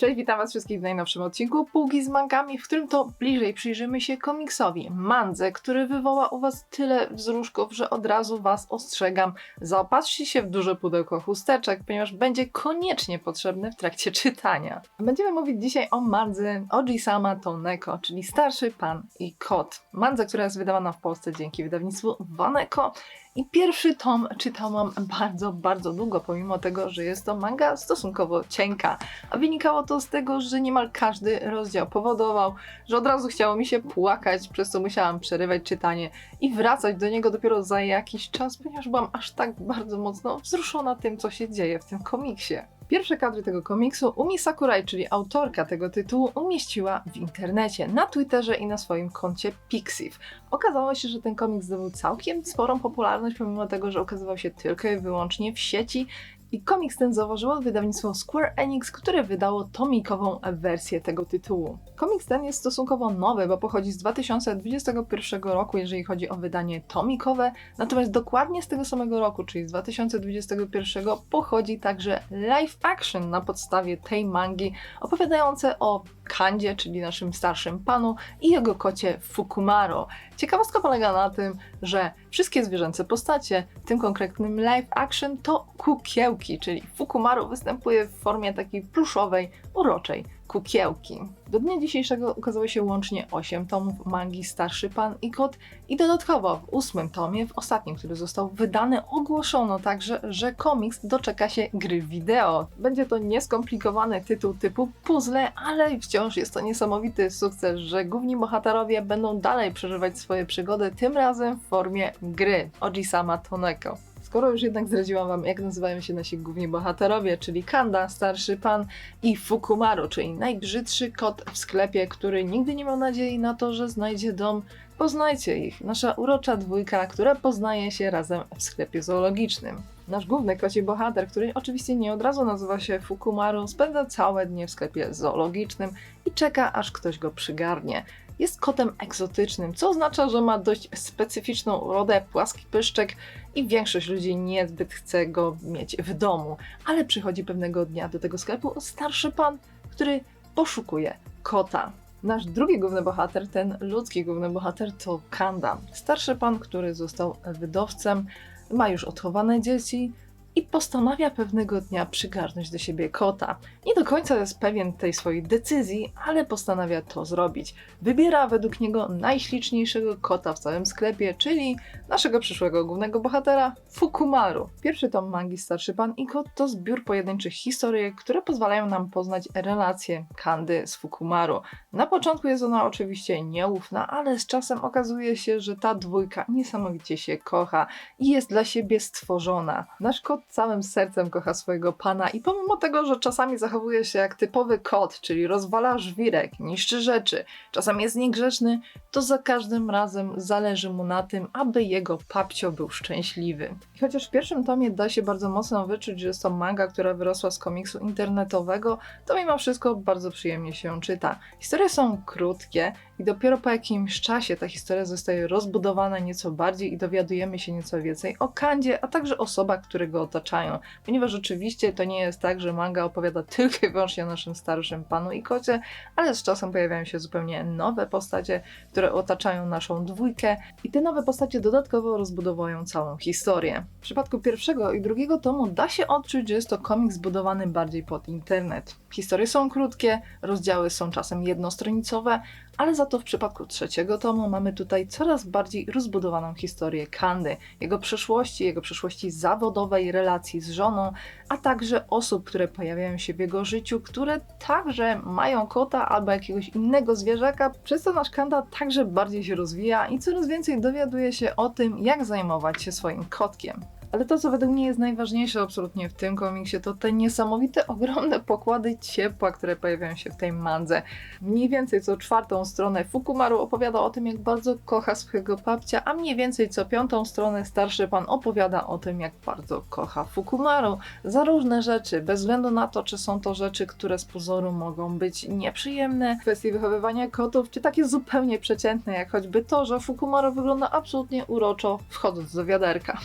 Cześć, witam Was wszystkich w najnowszym odcinku Półki z mangami, w którym to bliżej przyjrzymy się komiksowi, mandze, który wywoła u Was tyle wzruszków, że od razu Was ostrzegam. Zaopatrzcie się w duże pudełko chusteczek, ponieważ będzie koniecznie potrzebny w trakcie czytania. Będziemy mówić dzisiaj o mandze Oji-sama Toneko, czyli Starszy Pan i Kot. Mandze, która jest wydawana w Polsce dzięki wydawnictwu Waneko i pierwszy tom czytałam bardzo, bardzo długo, pomimo tego, że jest to manga stosunkowo cienka. A wynikało to z tego, że niemal każdy rozdział powodował, że od razu chciało mi się płakać, przez co musiałam przerywać czytanie i wracać do niego dopiero za jakiś czas, ponieważ byłam aż tak bardzo mocno wzruszona tym, co się dzieje w tym komiksie. Pierwsze kadry tego komiksu Umi Sakurai, czyli autorka tego tytułu, umieściła w internecie, na Twitterze i na swoim koncie Pixiv. Okazało się, że ten komiks zdobył całkiem sporą popularność, pomimo tego, że ukazywał się tylko i wyłącznie w sieci. I komiks ten założyło wydawnictwo Square Enix, które wydało tomikową wersję tego tytułu. Komiks ten jest stosunkowo nowy, bo pochodzi z 2021 roku, jeżeli chodzi o wydanie tomikowe, natomiast dokładnie z tego samego roku, czyli z 2021, pochodzi także live action na podstawie tej mangi, opowiadające o Kandzie, czyli naszym starszym panu, i jego kocie Fukumaro. Ciekawostka polega na tym, że wszystkie zwierzęce postacie, w tym konkretnym live action, to kukiełki, czyli Fukumaru występuje w formie takiej pluszowej, uroczej kukiełki. Do dnia dzisiejszego ukazało się łącznie 8 tomów mangi Starszy Pan i Kot i dodatkowo w ósmym tomie, w ostatnim, który został wydany, ogłoszono także, że komiks doczeka się gry wideo. Będzie to nieskomplikowany tytuł typu puzzle, ale wciąż jest to niesamowity sukces, że główni bohaterowie będą dalej przeżywać swoje przygody, tym razem w formie gry Oji-sama Toneko. Skoro już jednak zdradziłam wam, jak nazywają się nasi główni bohaterowie, czyli Kanda, starszy pan i Fukumaru, czyli najbrzydszy kot w sklepie, który nigdy nie miał nadziei na to, że znajdzie dom, poznajcie ich. Nasza urocza dwójka, która poznaje się razem w sklepie zoologicznym. Nasz główny koci bohater, który oczywiście nie od razu nazywa się Fukumaru, spędza całe dnie w sklepie zoologicznym i czeka, aż ktoś go przygarnie. Jest kotem egzotycznym, co oznacza, że ma dość specyficzną urodę, płaski pyszczek i większość ludzi niezbyt chce go mieć w domu. Ale przychodzi pewnego dnia do tego sklepu starszy pan, który poszukuje kota. Nasz drugi główny bohater, ten ludzki główny bohater, to Kanda. Starszy pan, który został wydowcem, ma już odchowane dzieci i postanawia pewnego dnia przygarnąć do siebie kota. Nie do końca jest pewien tej swojej decyzji, ale postanawia to zrobić. Wybiera według niego najśliczniejszego kota w całym sklepie, czyli naszego przyszłego głównego bohatera, Fukumaru. Pierwszy tom mangi Starszy Pan i Kot to zbiór pojedynczych historyjek, które pozwalają nam poznać relacje Kandy z Fukumaru. Na początku jest ona oczywiście nieufna, ale z czasem okazuje się, że ta dwójka niesamowicie się kocha i jest dla siebie stworzona. Nasz kot całym sercem kocha swojego pana i pomimo tego, że czasami zachowuje się jak typowy kot, czyli rozwala żwirek, niszczy rzeczy, czasem jest niegrzeczny, to za każdym razem zależy mu na tym, aby jego papcio był szczęśliwy. I chociaż w pierwszym tomie da się bardzo mocno wyczuć, że jest to manga, która wyrosła z komiksu internetowego, to mimo wszystko bardzo przyjemnie się czyta. Historie są krótkie i dopiero po jakimś czasie ta historia zostaje rozbudowana nieco bardziej i dowiadujemy się nieco więcej o Kandzie, a także osobach, które go otaczają. Ponieważ oczywiście to nie jest tak, że manga opowiada tylko i wyłącznie o naszym starszym panu i kocie, ale z czasem pojawiają się zupełnie nowe postacie, które otaczają naszą dwójkę i te nowe postacie dodatkowo rozbudowują całą historię. W przypadku pierwszego i drugiego tomu da się odczuć, że jest to komiks zbudowany bardziej pod internet. Historie są krótkie, rozdziały są czasem jednostronicowe, ale za to w przypadku trzeciego tomu mamy tutaj coraz bardziej rozbudowaną historię Kandy, jego przeszłości, jego przeszłości zawodowej, relacji z żoną, a także osób, które pojawiają się w jego życiu, które także mają kota albo jakiegoś innego zwierzaka, przez co nasz Kanda także bardziej się rozwija i coraz więcej dowiaduje się o tym, jak zajmować się swoim kotkiem. Ale to, co według mnie jest najważniejsze absolutnie w tym komiksie, to te niesamowite, ogromne pokłady ciepła, które pojawiają się w tej mandze. Mniej więcej co czwartą stronę Fukumaru opowiada o tym, jak bardzo kocha swojego papcia, a mniej więcej co piątą stronę starszy pan opowiada o tym, jak bardzo kocha Fukumaru. Za różne rzeczy, bez względu na to, czy są to rzeczy, które z pozoru mogą być nieprzyjemne, w kwestii wychowywania kotów, czy takie zupełnie przeciętne, jak choćby to, że Fukumaru wygląda absolutnie uroczo wchodząc do wiaderka.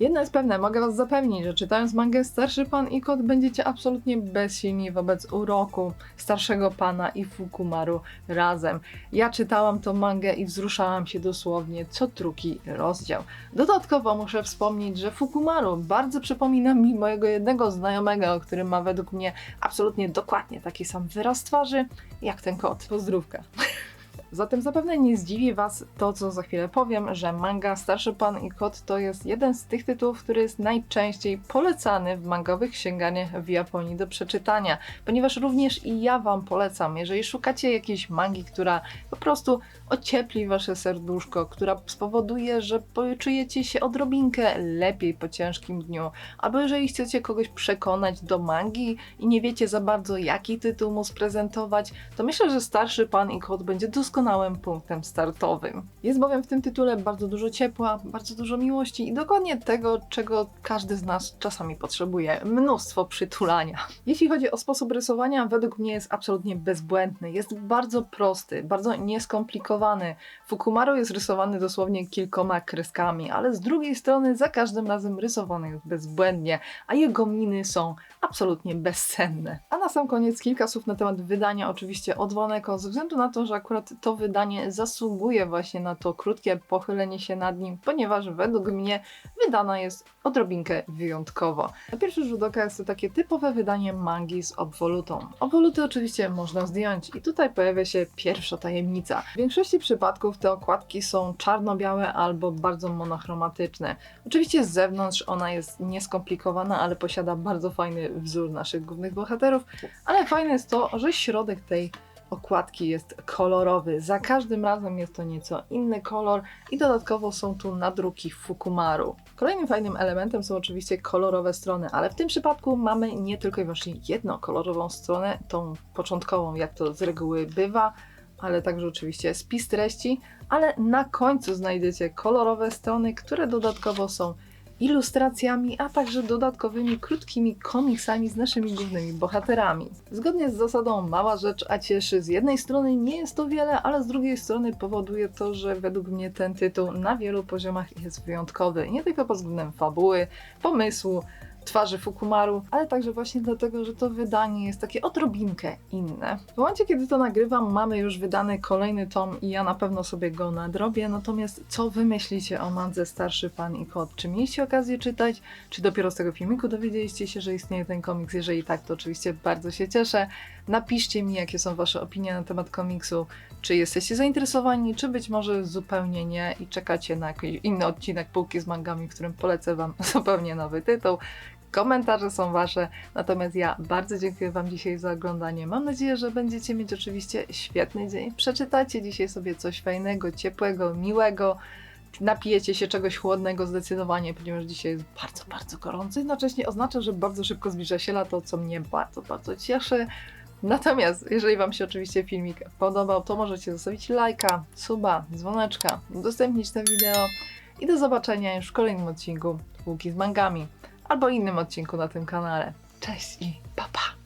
Jedno jest pewne, mogę Was zapewnić, że czytając mangę Starszy Pan i Kot będziecie absolutnie bezsilni wobec uroku starszego pana i Fukumaru razem. Ja czytałam tą mangę i wzruszałam się dosłownie co drugi rozdział. Dodatkowo muszę wspomnieć, że Fukumaru bardzo przypomina mi mojego jednego znajomego, który ma według mnie absolutnie dokładnie taki sam wyraz twarzy jak ten kot. Pozdrówka. Zatem zapewne nie zdziwi Was to, co za chwilę powiem, że manga Starszy Pan i Kot to jest jeden z tych tytułów, który jest najczęściej polecany w mangowych księgarniach w Japonii do przeczytania, ponieważ również i ja Wam polecam, jeżeli szukacie jakiejś mangi, która po prostu ociepli Wasze serduszko, która spowoduje, że poczujecie się odrobinkę lepiej po ciężkim dniu, albo jeżeli chcecie kogoś przekonać do mangi i nie wiecie za bardzo, jaki tytuł mu sprezentować, to myślę, że Starszy Pan i Kot będzie doskonałym punktem startowym. Jest bowiem w tym tytule bardzo dużo ciepła, bardzo dużo miłości i dokładnie tego, czego każdy z nas czasami potrzebuje mnóstwo przytulania. Jeśli chodzi o sposób rysowania, według mnie jest absolutnie bezbłędny. Jest bardzo prosty, bardzo nieskomplikowany. Fukumaru jest rysowany dosłownie kilkoma kreskami, ale z drugiej strony za każdym razem rysowany jest bezbłędnie, a jego miny są absolutnie bezcenne. A na sam koniec kilka słów na temat wydania, oczywiście od Woneko, ze względu na to, że akurat to wydanie zasługuje właśnie na to krótkie pochylenie się nad nim, ponieważ według mnie wydana jest odrobinkę wyjątkowo. Na pierwszy rzut oka jest to takie typowe wydanie mangi z obwolutą. Obwoluty oczywiście można zdjąć i tutaj pojawia się pierwsza tajemnica. W większości przypadków te okładki są czarno-białe albo bardzo monochromatyczne. Oczywiście z zewnątrz ona jest nieskomplikowana, ale posiada bardzo fajny wzór naszych głównych bohaterów, ale fajne jest to, że środek tej okładki jest kolorowy. Za każdym razem jest to nieco inny kolor i dodatkowo są tu nadruki Fukumaru. Kolejnym fajnym elementem są oczywiście kolorowe strony, ale w tym przypadku mamy nie tylko i wyłącznie jedną kolorową stronę, tą początkową, jak to z reguły bywa, ale także oczywiście spis treści, ale na końcu znajdziecie kolorowe strony, które dodatkowo są ilustracjami, a także dodatkowymi krótkimi komiksami z naszymi głównymi bohaterami. Zgodnie z zasadą mała rzecz, a cieszy, z jednej strony nie jest to wiele, ale z drugiej strony powoduje to, że według mnie ten tytuł na wielu poziomach jest wyjątkowy. Nie tylko pod względem fabuły, pomysłu, twarzy Fukumaru, ale także właśnie dlatego, że to wydanie jest takie odrobinkę inne. W momencie, kiedy to nagrywam, mamy już wydany kolejny tom i ja na pewno sobie go nadrobię, natomiast co wy myślicie o mandze Starszy Pan i Kot? Czy mieliście okazję czytać? Czy dopiero z tego filmiku dowiedzieliście się, że istnieje ten komiks? Jeżeli tak, to oczywiście bardzo się cieszę. Napiszcie mi, jakie są wasze opinie na temat komiksu, czy jesteście zainteresowani, czy być może zupełnie nie i czekacie na jakiś inny odcinek półki z mangami, w którym polecę wam zupełnie nowy tytuł. Komentarze są Wasze, natomiast ja bardzo dziękuję Wam dzisiaj za oglądanie. Mam nadzieję, że będziecie mieć oczywiście świetny dzień. Przeczytacie dzisiaj sobie coś fajnego, ciepłego, miłego. Napijecie się czegoś chłodnego zdecydowanie, ponieważ dzisiaj jest bardzo, bardzo gorąco. Jednocześnie oznacza, że bardzo szybko zbliża się lato, co mnie bardzo, bardzo cieszy. Natomiast, jeżeli Wam się oczywiście filmik podobał, to możecie zostawić lajka, suba, dzwoneczka, udostępnić to wideo i do zobaczenia już w kolejnym odcinku Półki z mangami albo innym odcinku na tym kanale. Cześć i pa pa!